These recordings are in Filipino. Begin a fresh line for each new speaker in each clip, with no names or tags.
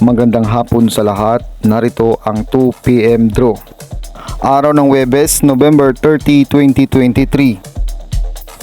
Magandang hapon sa lahat. Narito ang 2pm draw. Araw ng Webes, November 30, 2023.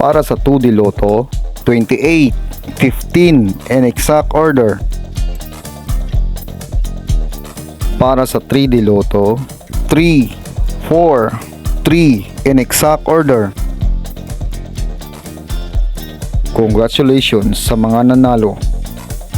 Para sa 2D Lotto, 28, 15 in exact order. Para sa 3D Lotto, 3, 4, 3 in exact order. Congratulations sa mga nanalo.